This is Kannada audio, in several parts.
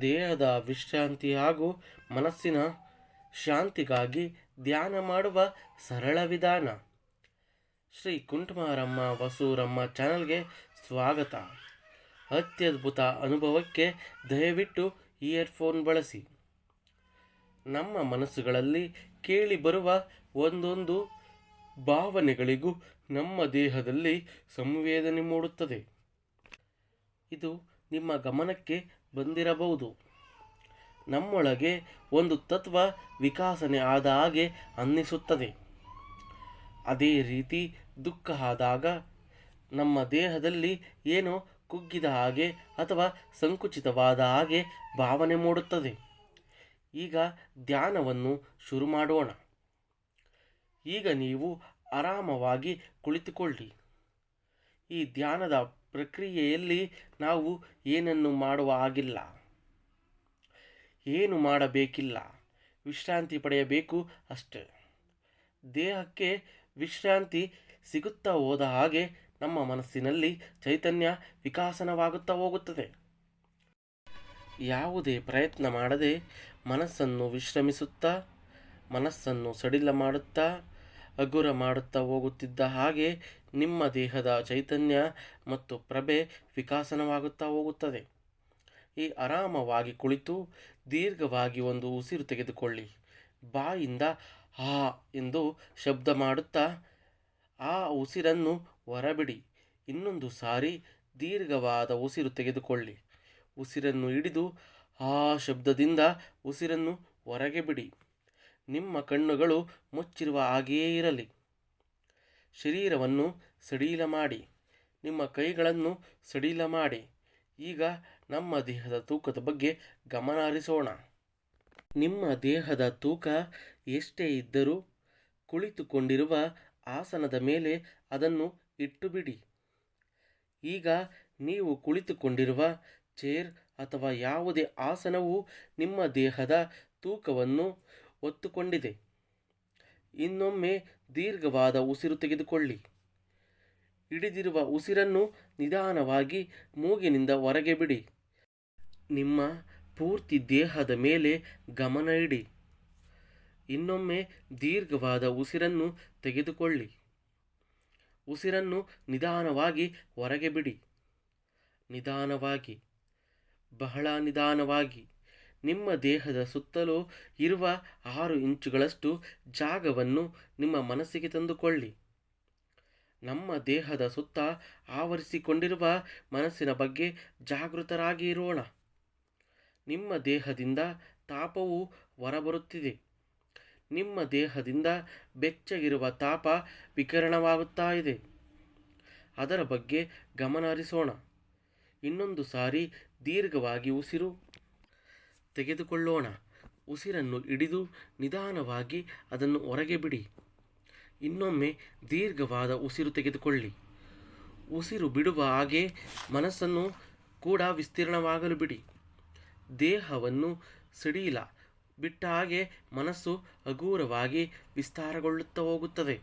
ದೇಹದ ವಿಶ್ರಾಂತಿ ಹಾಗೂ ಮನಸ್ಸಿನ ಶಾಂತಿಗಾಗಿ ಧ್ಯಾನ ಮಾಡುವ ಸರಳ ವಿಧಾನ. ಶ್ರೀ ಕುಂಟುಮಾರಮ್ಮ ವಸೂರಮ್ಮ ಚಾನಲ್ಗೆ ಸ್ವಾಗತ. ಅತ್ಯದ್ಭುತ ಅನುಭವಕ್ಕೆ ದಯವಿಟ್ಟು ಇಯರ್ಫೋನ್ ಬಳಸಿ. ನಮ್ಮ ಮನಸ್ಸುಗಳಲ್ಲಿ ಕೇಳಿ ಬರುವ ಒಂದೊಂದು ಭಾವನೆಗಳಿಗೂ ನಮ್ಮ ದೇಹದಲ್ಲಿ ಸಂವೇದನೆ ಮೂಡುತ್ತದೆ. ಇದು ನಿಮ್ಮ ಗಮನಕ್ಕೆ ಬಂದಿರಬಹುದು. ನಮ್ಮೊಳಗೆ ಒಂದು ತತ್ವ ವಿಕಾಸನೆ ಆದ ಹಾಗೆ ಅನ್ನಿಸುತ್ತದೆ. ಅದೇ ರೀತಿ ದುಃಖ ಆದಾಗ ನಮ್ಮ ದೇಹದಲ್ಲಿ ಏನೋ ಕುಗ್ಗಿದ ಹಾಗೆ ಅಥವಾ ಸಂಕುಚಿತವಾದ ಹಾಗೆ ಭಾವನೆ ಮೂಡುತ್ತದೆ. ಈಗ ಧ್ಯಾನವನ್ನು ಶುರು ಮಾಡೋಣ. ಈಗ ನೀವು ಆರಾಮವಾಗಿ ಕುಳಿತುಕೊಳ್ಳಿ. ಈ ಧ್ಯಾನದ ಪ್ರಕ್ರಿಯೆಯಲ್ಲಿ ನಾವು ಏನನ್ನು ಮಾಡುವ ಹಾಗಿಲ್ಲ. ಏನು ಮಾಡಬೇಕಿಲ್ಲ. ವಿಶ್ರಾಂತಿ ಪಡೆಯಬೇಕು ಅಷ್ಟೆ. ದೇಹಕ್ಕೆ ವಿಶ್ರಾಂತಿ ಸಿಗುತ್ತಾ ಹೋದ ಹಾಗೆ ನಮ್ಮ ಮನಸ್ಸಿನಲ್ಲಿ ಚೈತನ್ಯ ವಿಕಾಸನವಾಗುತ್ತಾ ಹೋಗುತ್ತದೆ. ಯಾವುದೇ ಪ್ರಯತ್ನ ಮಾಡದೆ ಮನಸ್ಸನ್ನು ವಿಶ್ರಮಿಸುತ್ತಾ, ಮನಸ್ಸನ್ನು ಸಡಿಲ ಮಾಡುತ್ತಾ ಹಗುರ ಮಾಡುತ್ತಾ ಹೋಗುತ್ತಿದ್ದ ಹಾಗೆ ನಿಮ್ಮ ದೇಹದ ಚೈತನ್ಯ ಮತ್ತು ಪ್ರಭೆ ವಿಕಾಸನವಾಗುತ್ತಾ ಹೋಗುತ್ತದೆ. ಈ ಆರಾಮವಾಗಿ ಕುಳಿತು ದೀರ್ಘವಾಗಿ ಒಂದು ಉಸಿರು ತೆಗೆದುಕೊಳ್ಳಿ. ಬಾಯಿಂದ ಹಾ ಎಂದು ಶಬ್ದ ಮಾಡುತ್ತಾ ಆ ಉಸಿರನ್ನು ಹೊರಬಿಡಿ. ಇನ್ನೊಂದು ಸಾರಿ ದೀರ್ಘವಾದ ಉಸಿರು ತೆಗೆದುಕೊಳ್ಳಿ. ಉಸಿರನ್ನು ಹಿಡಿದು ಆ ಶಬ್ದದಿಂದ ಉಸಿರನ್ನು ಹೊರಗೆ ಬಿಡಿ. ನಿಮ್ಮ ಕಣ್ಣುಗಳು ಮುಚ್ಚಿರುವ ಹಾಗೆಯೇ ಇರಲಿ. ಶರೀರವನ್ನು ಸಡಿಲ ಮಾಡಿ. ನಿಮ್ಮ ಕೈಗಳನ್ನು ಸಡಿಲ ಮಾಡಿ. ಈಗ ನಮ್ಮ ದೇಹದ ತೂಕದ ಬಗ್ಗೆ ಗಮನ ಹರಿಸೋಣ ನಿಮ್ಮ ದೇಹದ ತೂಕ ಎಷ್ಟೇ ಇದ್ದರೂ ಕುಳಿತುಕೊಂಡಿರುವ ಆಸನದ ಮೇಲೆ ಅದನ್ನು ಇಟ್ಟು ಬಿಡಿ ಈಗ ನೀವು ಕುಳಿತುಕೊಂಡಿರುವ ಚೇರ್ ಅಥವಾ ಯಾವುದೇ ಆಸನವು ನಿಮ್ಮ ದೇಹದ ತೂಕವನ್ನು ಒತ್ತುಕೊಂಡಿದೆ ಇನ್ನೊಮ್ಮೆ ದೀರ್ಘವಾದ ಉಸಿರು ತೆಗೆದುಕೊಳ್ಳಿ. ಹಿಡಿದಿರುವ ಉಸಿರನ್ನು ನಿಧಾನವಾಗಿ ಮೂಗಿನಿಂದ ಹೊರಗೆ ಬಿಡಿ. ನಿಮ್ಮ ಪೂರ್ತಿ ದೇಹದ ಮೇಲೆ ಗಮನ ಇಡಿ. ಇನ್ನೊಮ್ಮೆ ದೀರ್ಘವಾದ ಉಸಿರನ್ನು ತೆಗೆದುಕೊಳ್ಳಿ. ಉಸಿರನ್ನು ನಿಧಾನವಾಗಿ ಹೊರಗೆ ಬಿಡಿ. ನಿಧಾನವಾಗಿ, ಬಹಳ ನಿಧಾನವಾಗಿ. ನಿಮ್ಮ ದೇಹದ ಸುತ್ತಲೂ ಇರುವ ಆರು ಇಂಚುಗಳಷ್ಟು ಜಾಗವನ್ನು ನಿಮ್ಮ ಮನಸ್ಸಿಗೆ ತಂದುಕೊಳ್ಳಿ. ನಮ್ಮ ದೇಹದ ಸುತ್ತ ಆವರಿಸಿಕೊಂಡಿರುವ ಮನಸ್ಸಿನ ಬಗ್ಗೆ ಜಾಗೃತರಾಗಿ ಇರೋಣ. ನಿಮ್ಮ ದೇಹದಿಂದ ತಾಪವು ಹೊರಬರುತ್ತಿದೆ. ನಿಮ್ಮ ದೇಹದಿಂದ ಬೆಚ್ಚಗಿರುವ ತಾಪ ವಿಕಿರಣವಾಗುತ್ತಾ ಇದೆ. ಅದರ ಬಗ್ಗೆ ಗಮನ ಹರಿಸೋಣ ಇನ್ನೊಂದು ಸಾರಿ ದೀರ್ಘವಾಗಿ ಉಸಿರು. ತೆಗೆದುಕೊಳ್ಳೋಣ. ಉಸಿರನ್ನು ಹಿಡಿದು ನಿಧಾನವಾಗಿ ಅದನ್ನು ಹೊರಗೆ ಬಿಡಿ. ಇನ್ನೊಮ್ಮೆ ದೀರ್ಘವಾದ ಉಸಿರು ತೆಗೆದುಕೊಳ್ಳಿ. ಉಸಿರು ಬಿಡುವ ಹಾಗೆ ಮನಸ್ಸನ್ನು ಕೂಡ ವಿಸ್ತೀರ್ಣವಾಗಲು ಬಿಡಿ. ದೇಹವನ್ನು ಸಡಿಲ ಬಿಟ್ಟ ಹಾಗೆ ಮನಸ್ಸು ಹಗೂರವಾಗಿ ವಿಸ್ತಾರಗೊಳ್ಳುತ್ತಾ ಹೋಗುತ್ತದೆ.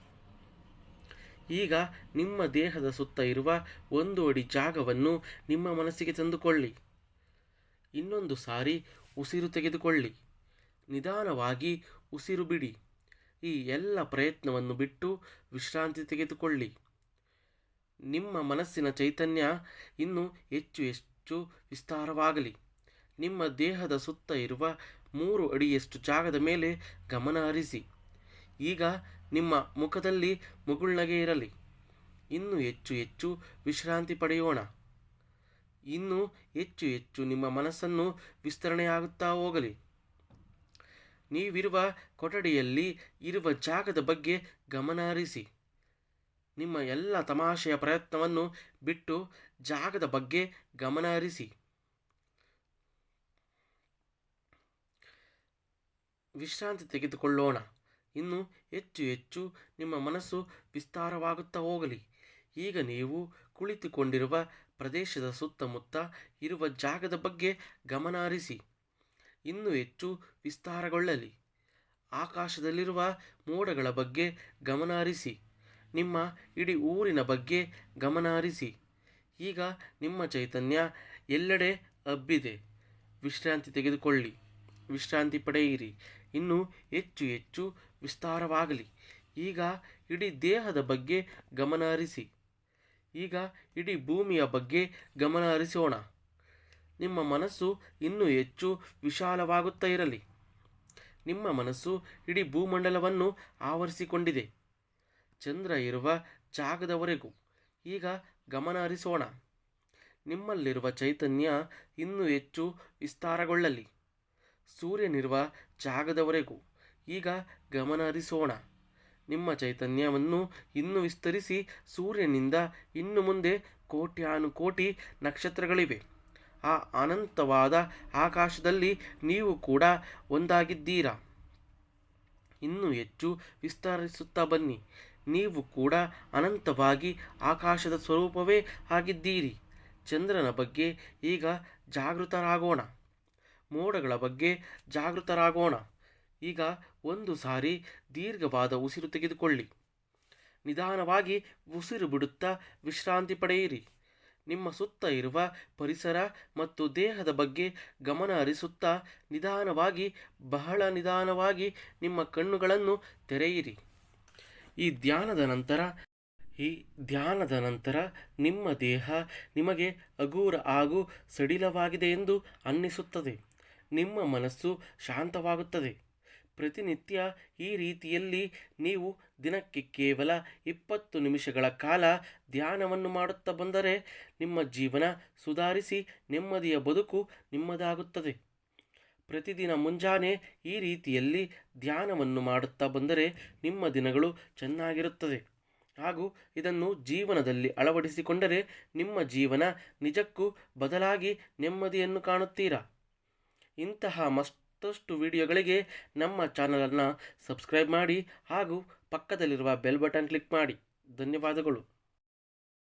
ಈಗ ನಿಮ್ಮ ದೇಹದ ಸುತ್ತ ಇರುವ ಒಂದು ಅಡಿ ಜಾಗವನ್ನು ನಿಮ್ಮ ಮನಸ್ಸಿಗೆ ತಂದುಕೊಳ್ಳಿ. ಇನ್ನೊಂದು ಸಾರಿ ಉಸಿರು ತೆಗೆದುಕೊಳ್ಳಿ. ನಿಧಾನವಾಗಿ ಉಸಿರು ಬಿಡಿ. ಈ ಎಲ್ಲ ಪ್ರಯತ್ನವನ್ನು ಬಿಟ್ಟು ವಿಶ್ರಾಂತಿ ತೆಗೆದುಕೊಳ್ಳಿ. ನಿಮ್ಮ ಮನಸ್ಸಿನ ಚೈತನ್ಯ ಇನ್ನೂ ಹೆಚ್ಚು ಹೆಚ್ಚು ವಿಸ್ತಾರವಾಗಲಿ. ನಿಮ್ಮ ದೇಹದ ಸುತ್ತ ಇರುವ ಮೂರು ಅಡಿಯಷ್ಟು ಜಾಗದ ಮೇಲೆ ಗಮನ ಹರಿಸಿ. ಈಗ ನಿಮ್ಮ ಮುಖದಲ್ಲಿ ಮುಗುಳ್ನಗೆ ಇರಲಿ. ಇನ್ನೂ ಹೆಚ್ಚು ಹೆಚ್ಚು ವಿಶ್ರಾಂತಿ ಪಡೆಯೋಣ. ಇನ್ನೂ ಹೆಚ್ಚು ಹೆಚ್ಚು ನಿಮ್ಮ ಮನಸ್ಸನ್ನು ವಿಸ್ತರಣೆಯಾಗುತ್ತಾ ಹೋಗಲಿ. ನೀವಿರುವ ಕೊಠಡಿಯಲ್ಲಿ ಇರುವ ಜಾಗದ ಬಗ್ಗೆ ಗಮನ ಹರಿಸಿ ನಿಮ್ಮ ಎಲ್ಲ ತಮಾಷೆಯ ಪ್ರಯತ್ನವನ್ನು ಬಿಟ್ಟು ಜಾಗದ ಬಗ್ಗೆ ಗಮನ ಹರಿಸಿ ವಿಶ್ರಾಂತಿ ತೆಗೆದುಕೊಳ್ಳೋಣ. ಇನ್ನು ಹೆಚ್ಚು ಹೆಚ್ಚು ನಿಮ್ಮ ಮನಸ್ಸು ವಿಸ್ತಾರವಾಗುತ್ತಾ ಹೋಗಲಿ. ಈಗ ನೀವು ಕುಳಿತುಕೊಂಡಿರುವ ಪ್ರದೇಶದ ಸುತ್ತಮುತ್ತ ಇರುವ ಜಾಗದ ಬಗ್ಗೆ ಗಮನಹರಿಸಿ. ಇನ್ನೂ ಹೆಚ್ಚು ವಿಸ್ತಾರಗೊಳ್ಳಲಿ. ಆಕಾಶದಲ್ಲಿರುವ ಮೋಡಗಳ ಬಗ್ಗೆ ಗಮನಹರಿಸಿ. ನಿಮ್ಮ ಇಡೀ ಊರಿನ ಬಗ್ಗೆ ಗಮನಹರಿಸಿ. ಈಗ ನಿಮ್ಮ ಚೈತನ್ಯ ಎಲ್ಲೆಡೆ ಹಬ್ಬಿದೆ. ವಿಶ್ರಾಂತಿ ತೆಗೆದುಕೊಳ್ಳಿ. ವಿಶ್ರಾಂತಿ ಪಡೆಯಿರಿ. ಇನ್ನೂ ಹೆಚ್ಚು ಹೆಚ್ಚು ವಿಸ್ತಾರವಾಗಲಿ. ಈಗ ಇಡೀ ದೇಹದ ಬಗ್ಗೆ ಗಮನ ಹರಿಸಿ ಈಗ ಇಡೀ ಭೂಮಿಯ ಬಗ್ಗೆ ಗಮನ ಹರಿಸೋಣ. ನಿಮ್ಮ ಮನಸ್ಸು ಇನ್ನೂ ಹೆಚ್ಚು ವಿಶಾಲವಾಗುತ್ತಾ ಇರಲಿ. ನಿಮ್ಮ ಮನಸ್ಸು ಇಡೀ ಭೂಮಂಡಲವನ್ನು ಆವರಿಸಿಕೊಂಡಿದೆ. ಚಂದ್ರ ಇರುವ ಜಾಗದವರೆಗೂ ಈಗ ಗಮನ ಹರಿಸೋಣ. ನಿಮ್ಮಲ್ಲಿರುವ ಚೈತನ್ಯ ಇನ್ನೂ ಹೆಚ್ಚು ವಿಸ್ತಾರಗೊಳ್ಳಲಿ. ಸೂರ್ಯನಿರುವ ಜಾಗದವರೆಗೂ ಈಗ ಗಮನ ಹರಿಸೋಣ. ನಿಮ್ಮ ಚೈತನ್ಯವನ್ನು ಇನ್ನೂ ವಿಸ್ತರಿಸಿ ಸೂರ್ಯನಿಂದ ಇನ್ನು ಮುಂದೆ ಕೋಟ್ಯಾನುಕೋಟಿ ನಕ್ಷತ್ರಗಳಿವೆ. ಆ ಅನಂತವಾದ ಆಕಾಶದಲ್ಲಿ ನೀವು ಕೂಡ ಒಂದಾಗಿದ್ದೀರಾ? ಇನ್ನೂ ಹೆಚ್ಚು ವಿಸ್ತರಿಸುತ್ತಾ ಬನ್ನಿ. ನೀವು ಕೂಡ ಅನಂತವಾಗಿ ಆಕಾಶದ ಸ್ವರೂಪವೇ ಆಗಿದ್ದೀರಿ. ಚಂದ್ರನ ಬಗ್ಗೆ ಈಗ ಜಾಗೃತರಾಗೋಣ. ಮೋಡಗಳ ಬಗ್ಗೆ ಜಾಗೃತರಾಗೋಣ. ಈಗ ಒಂದು ಸಾರಿ ದೀರ್ಘವಾದ ಉಸಿರು ತೆಗೆದುಕೊಳ್ಳಿ. ನಿಧಾನವಾಗಿ ಉಸಿರು ಬಿಡುತ್ತಾ ವಿಶ್ರಾಂತಿ ಪಡೆಯಿರಿ. ನಿಮ್ಮ ಸುತ್ತ ಇರುವ ಪರಿಸರ ಮತ್ತು ದೇಹದ ಬಗ್ಗೆ ಗಮನ ಹರಿಸುತ್ತಾ ನಿಧಾನವಾಗಿ, ಬಹಳ ನಿಧಾನವಾಗಿ ನಿಮ್ಮ ಕಣ್ಣುಗಳನ್ನು ತೆರೆಯಿರಿ. ಈ ಧ್ಯಾನದ ನಂತರ, ಈ ಧ್ಯಾನದ ನಂತರ ನಿಮ್ಮ ದೇಹ ನಿಮಗೆ ಅಗೂರ ಹಾಗೂ ಸಡಿಲವಾಗಿದೆ ಎಂದು ಅನ್ನಿಸುತ್ತದೆ. ನಿಮ್ಮ ಮನಸ್ಸು ಶಾಂತವಾಗುತ್ತದೆ. ಪ್ರತಿನಿತ್ಯ ಈ ರೀತಿಯಲ್ಲಿ ನೀವು ದಿನಕ್ಕೆ ಕೇವಲ ಇಪ್ಪತ್ತು ನಿಮಿಷಗಳ ಕಾಲ ಧ್ಯಾನವನ್ನು ಮಾಡುತ್ತಾ ಬಂದರೆ ನಿಮ್ಮ ಜೀವನ ಸುಧಾರಿಸಿ ನೆಮ್ಮದಿಯ ಬದುಕು ನಿಮ್ಮದಾಗುತ್ತದೆ. ಪ್ರತಿದಿನ ಮುಂಜಾನೆ ಈ ರೀತಿಯಲ್ಲಿ ಧ್ಯಾನವನ್ನು ಮಾಡುತ್ತಾ ಬಂದರೆ ನಿಮ್ಮ ದಿನಗಳು ಚೆನ್ನಾಗಿರುತ್ತದೆ. ಹಾಗೂ ಇದನ್ನು ಜೀವನದಲ್ಲಿ ಅಳವಡಿಸಿಕೊಂಡರೆ ನಿಮ್ಮ ಜೀವನ ನಿಜಕ್ಕೂ ಬದಲಾಗಿ ನೆಮ್ಮದಿಯನ್ನು ಕಾಣುತ್ತೀರಾ? ಇಂತಹ ಮತ್ತಷ್ಟು ವಿಡಿಯೋಗಳಿಗೆ ನಮ್ಮ ಚಾನಲನ್ನು ಸಬ್ಸ್ಕ್ರೈಬ್ ಮಾಡಿ ಹಾಗೂ ಪಕ್ಕದಲ್ಲಿರುವ ಬೆಲ್ ಬಟನ್ ಕ್ಲಿಕ್ ಮಾಡಿ. ಧನ್ಯವಾದಗಳು.